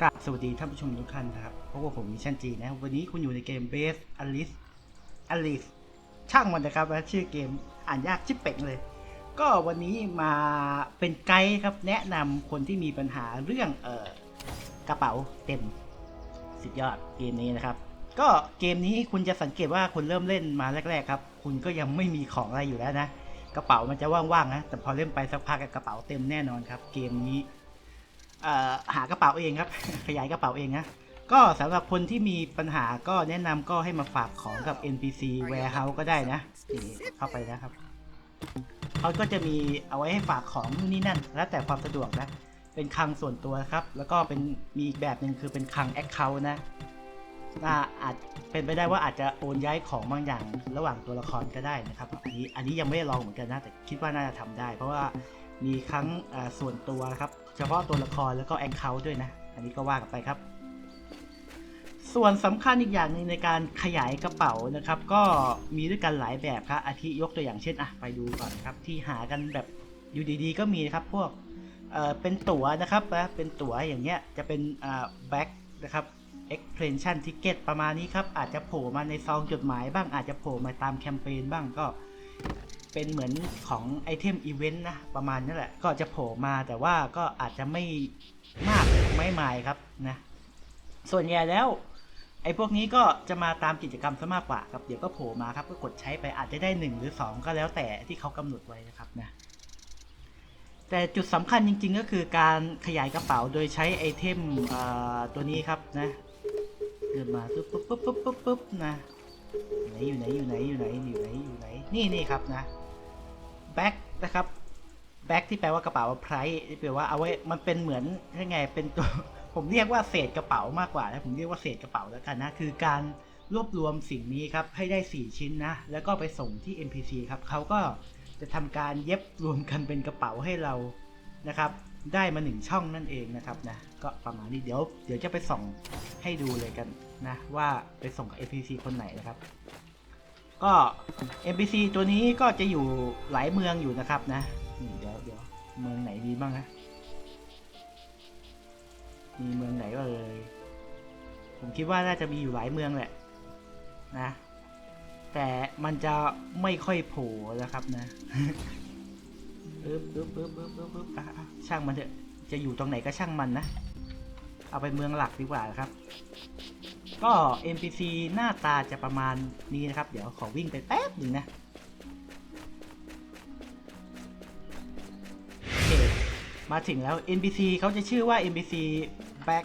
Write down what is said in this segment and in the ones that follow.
กราบสวัสดีท่านผู้ชมทุกท่านนะครับพบกับผมมิชันจีนะวันนี้คุณอยู่ในเกม Base Alice Alice ช่างมันนะครับชื่อเกมอ่านยากชิบเป่งเลย ก็วันนี้มาเป็นไกด์ครับแนะนำคนที่มีปัญหาเรื่องเออกระเป๋าเต็มสุดยอดเกมนี้นะครับ ก็เกมนี้คุณจะสังเกตว่าคุณเริ่มเล่นมาแรก ๆ ครับ คุณก็ยังไม่มีของอะไรอยู่แล้วนะ กระเป๋ามันจะว่างๆนะแต่พอเล่นไปสักพักกระเป๋าเต็มแน่นอนครับ เกมนี้ หากระเป๋าเองครับ ขยายกระเป๋าเองนะก็สำหรับคนที่มีปัญหาก็แนะนำก็ให้มาฝากของกับ NPC Warehouse ก็ได้นะนี่เข้าไปนะครับเขาก็จะมีเอาไว้ให้ฝากของนู่นนี่นั่น แล้วแต่ความสะดวกนะ เป็นคลังส่วนตัวครับ แล้วก็เป็นมีอีกแบบหนึ่งคือเป็นคลัง Account นะน่าอาจเป็นไปได้ว่าอาจจะโอนย้ายของบางอย่างระหว่างตัวละครก็ได้นะครับ อันนี้อันนี้ยังไม่ได้ลองเหมือนกันนะ แต่คิดว่าน่าจะทำได้ เพราะว่า มีครั้งส่วนตัวครับ เฉพาะตัวละครแล้วก็แองเคาด้วยนะ อันนี้ก็ว่ากันไปครับ ส่วนสำคัญอีกอย่างหนึ่งในการขยายกระเป๋านะครับ ก็มีด้วยกันหลายแบบครับอาทิยกตัวอย่างเช่นอะไปดูก่อนครับ ที่หากันแบบอยู่ดีๆ ก็มีนะครับพวกเเป็นตั๋วนะครับนะเป็นตั๋วอย่างเงี้ยจะเป็นแบ็คนะครับ extension ticket ประมาณนี้ครับ อาจจะโผล่มาในซองจดหมายบ้างอาจจะโผล่มาตามแคมเปญบ้างก็ เป็นเหมือนของไอเทมอีเวนต์นะ ประมาณนั้นแหละ ก็จะโผล่มาแต่ว่าก็อาจจะไม่มากไม่มายครับนะ ส่วนใหญ่แล้ว ไอพวกนี้ก็จะมาตามกิจกรรมซะมากกว่าครับ เดี๋ยวก็โผล่มาครับ ก็กดใช้ไปอาจจะได้หนึ่งหรือสองก็แล้วแต่ที่เขากำหนดไว้นะครับนะแต่จุดสำคัญจริงๆก็คือการขยายกระเป๋าโดยใช้ไอเทมเตัวนี้ครับนะเดินมาปุ๊บปุ๊บปุ๊บปุ๊บปุ๊บปุ๊บนะไหนอยู่ไหนอยู่ไหนอยู่ไหนอยู่ไหนอยู่ไหนนี่นี่ครับนะ แบ็คนะครับแบ็คที่แปลว่ากระเป๋าไพรที่แปลว่าเอาไว้มันเป็นเหมือนยังไงเป็นตัวผมเรียกว่าเศษกระเป๋ามากกว่านะผมเรียกว่าเศษกระเป๋าแล้วกันนะคือการรวบรวมสิ่งนี้ครับให้ได้ 4 ชิ้นนะ แล้วก็ไปส่งที่ NPC ครับเขาก็จะทำการเย็บรวมกันเป็นกระเป๋าให้เรานะครับได้มาหนึ่งช่องนั่นเองนะครับนะก็ประมาณนี้เดี๋ยวเดี๋ยวจะไปส่งให้ดูเลยกันนะว่าไปส่งกับ NPC คนไหนนะครับ ก็ NPC ตัวนี้ก็จะอยู่หลายเมืองอยู่นะครับนะนี่เดี๋ยวเดี๋ยวเมืองไหนมีบ้างนะมีเมืองไหนเอ่ยผมคิดว่าน่าจะมีอยู่หลายเมืองแหละนะ แต่มันจะไม่ค่อยโผล่นะครับนะปึ๊บปึ๊บปึ๊บปึ๊บปึ๊บปึ๊บอะอะช่างมันเถอะจะอยู่ตรงไหนก็ช่างมันนะ เอาไปเมืองหลักดีกว่าครับ ก็ NPC หน้าตาจะประมาณนี้นะครับ เดี๋ยวขอวิ่งไปแป๊บหนึ่งนะโอเคมาถึงแล้ว NPC เขาจะชื่อว่า NPC back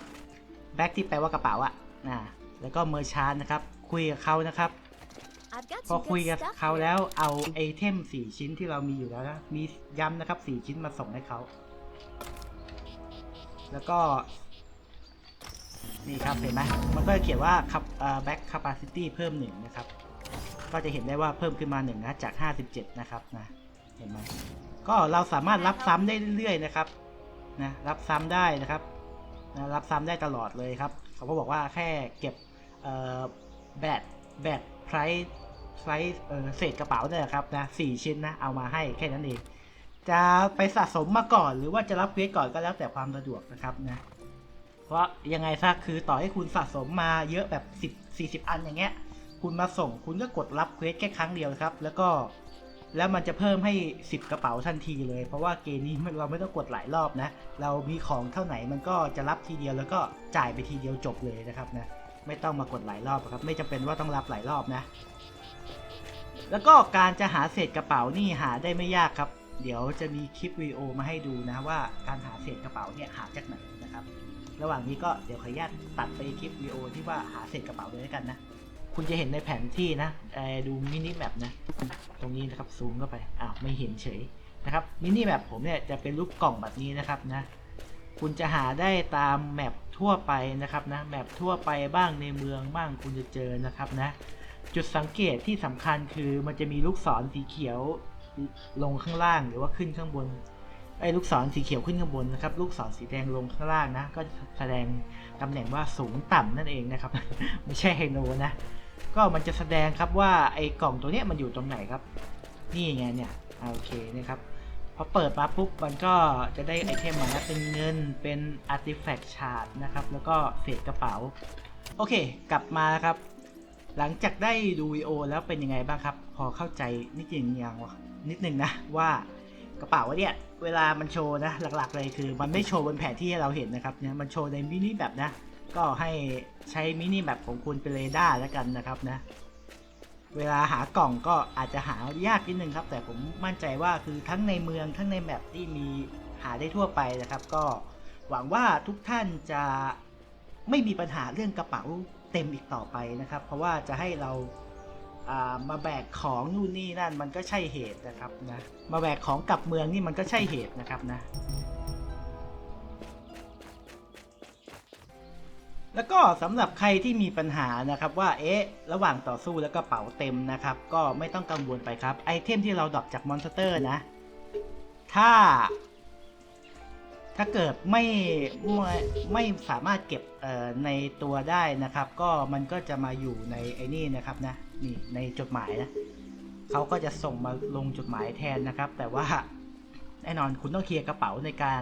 back ที่แปลว่ากระเป๋าอะนะแล้วก็ merchant นะครับ คุยกับเขานะครับ I've got พอ some คุย good กับ stuff เขา here. แล้วเอาไอเทมสี่ชิ้นที่เรามีอยู่แล้วนะ มีย้ำนะครับสี่ชิ้นมาส่งให้เขา แล้วก็ นี่ครับเห็นไหมมันก็จะเขียนว่า cap เอ่อ back capacity เพิ่มหนึ่งนะครับ ก็จะเห็นได้ว่าเพิ่มขึ้นมาหนึ่งนะจาก 57 นะครับนะเห็นไหมก็เราสามารถรับซ้ำได้เรื่อยๆนะครับนะรับซ้ำได้นะครับนะรับซ้ำได้ตลอดเลยครับเขาก็บอกว่าแค่เก็บแบตแบตไพร์ไพรเออเศษกระเป๋าเนี่ยครับนะสี่ชิ้นนะเอามาให้แค่นั้นเองจะไปสะสมมาก่อนหรือว่าจะรับเควสก่อนก็แล้วแต่ความสะดวกนะครับนะ เพราะยังไงซะคือต่อให้คุณสะสมมาเยอะแบบ 10 40 อันอย่างเงี้ย คุณมาส่งคุณก็กดรับเควสแค่ครั้งเดียวครับ แล้วก็แล้วมันจะเพิ่มให้ 10 กระเป๋าทันทีเลย เพราะว่าเกมนี้เราไม่ต้องกดหลายรอบนะ เรามีของเท่าไหนมันก็จะรับทีเดียวแล้วก็จ่ายไปทีเดียวจบเลยนะครับนะไม่ต้องมากดหลายรอบครับ ไม่จำเป็นว่าต้องรับหลายรอบนะ แล้วก็การจะหาเศษกระเป๋านี่หาได้ไม่ยากครับ เดี๋ยวจะมีคลิปวิดีโอมาให้ดูนะว่าการหาเศษกระเป๋าเนี่ยหาจากไหนนะครับ ระหว่างนี้ก็เดี๋ยวขออนุญาตตัดไปคลิปวิดีโอที่ว่าหาเศษกระเป๋าเลยแล้วกันนะ คุณจะเห็นในแผนที่นะดูมินิแมปนะ ตรงนี้นะครับซูมเข้าไป อ้าวไม่เห็นเฉยนะครับมินิแมปผมเนี่ยจะเป็นรูปกล่องแบบนี้นะครับนะ คุณจะหาได้ตามแมปทั่วไปนะครับนะ แมปทั่วไปบ้างในเมืองบ้างคุณจะเจอนะครับนะ จุดสังเกตที่สำคัญคือมันจะมีลูกศรสีเขียวลงข้างล่างหรือว่าขึ้นข้างบน ไอ้ลูกศรสีเขียวขึ้นข้างบนนะครับ ลูกศรสีแดงลงข้างล่างนะ ก็แสดงตำแหน่งว่าสูงต่ำนั่นเองนะครับ ไม่ใช่ไฮโลนะ ก็มันจะแสดงครับว่าไอ้กล่องตัวเนี้ยมันอยู่ตรงไหนครับ นี่ไงเนี่ยโอเคนะครับพอเปิดมาปุ๊บมันก็จะได้ไอเทมมานะเป็นเงินเป็นอาร์ติแฟกต์ชาร์ดนะครับ แล้วก็เศษกระเป๋า โอเค กลับมาครับ หลังจากได้ดูวีโอแล้วเป็นยังไงบ้างครับ พอเข้าใจนิดนึงยังวะนิดนึงนะว่า กระเป๋าเนี่ยเวลามันโชว์นะหลักๆเลยคือ มันไม่โชว์บนแผนที่ให้เราเห็นนะครับเนี่ยมันโชว์ในมินิแบบนะ ก็ให้ใช้มินิแบบของคุณเป็นเรดาร์แล้วกันนะครับนะ เวลาหากล่องก็อาจจะหายากนิดนึงครับ แต่ผมมั่นใจว่าคือทั้งในเมืองทั้งในแมปที่มีหาได้ทั่วไปนะครับ ก็หวังว่าทุกท่านจะไม่มีปัญหาเรื่องกระเป๋าเต็มอีกต่อไปนะครับ เพราะว่าจะให้เราอ่า มาแบกของนู่นนี่นั่นมันก็ใช่เหตุนะครับนะมาแบกของกลับเมืองนี่มันก็ใช่เหตุนะครับนะ แล้วก็สำหรับใครที่มีปัญหานะครับว่าเอ๊ะระหว่างต่อสู้แล้วก็เป๋าเต็มนะครับ ก็ไม่ต้องกังวลไปครับไอเทมที่เราดรอปจากมอนสเตอร์นะ ถ้า ถ้าเกิดไม่ไม่ไม่สามารถเก็บในตัวได้นะครับ ก็มันก็จะมาอยู่ในไอ้นี่นะครับนะนี่ในจดหมายนะเขาก็จะส่งมาลงจดหมายแทนนะครับ แต่ว่าแน่นอนคุณต้องเคลียร์กระเป๋าในการ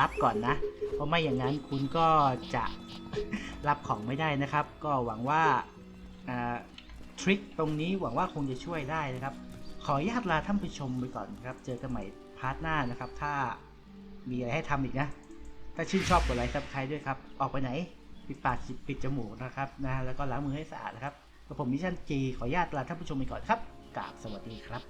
รับก่อนนะ เพราะไม่อย่างนั้นคุณก็จะรับของไม่ได้นะครับ ก็หวังว่าทริคตรงนี้หวังว่าคงจะช่วยได้นะครับ ขออนุญาตลาท่านผู้ชมไปก่อนครับ เจอกันใหม่พาร์ทหน้านะครับ ถ้า มีอะไรให้ทำอีกนะ ถ้าชื่นชอบกดไลค์ซับสไครต์ด้วยครับ ออกไปไหน ปิดปากปิดจมูกนะครับนะแล้วก็ล้างมือให้สะอาดนะครับกับผมมิชันจีขออนุญาตลาท่านผู้ชมไปก่อนครับกราบสวัสดีครับ